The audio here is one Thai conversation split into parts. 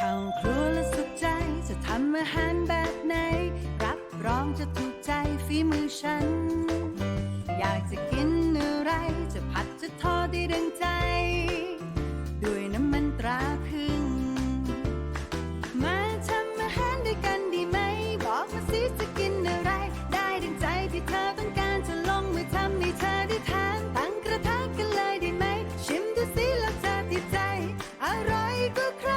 เข้าครัวและสุขใจ จะทำอาหารแบบไหน รับรองจะถูกใจฝีมือฉัน อยากจะกินอะไร จะผัดจะทอดได้ดังใจ ด้วยน้ำมันตราพึ่ง มาทำอาหารด้วยกันดีไหม บอกมาสิจะกินอะไร ได้ดังใจที่เธอต้องการจะลงมือทำให้เธอได้ทานตั้งกระทะกันเลยได้ไหม ชิมดูสิแล้วเธอติดใจ อร่อยกว่าใคร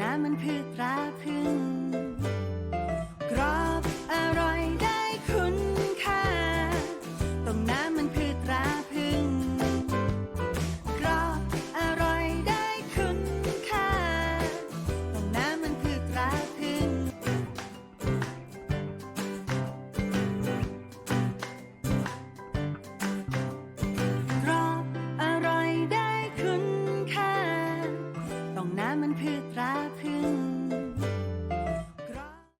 น้ำมันพืชราพึ่ง ตราพึ่ง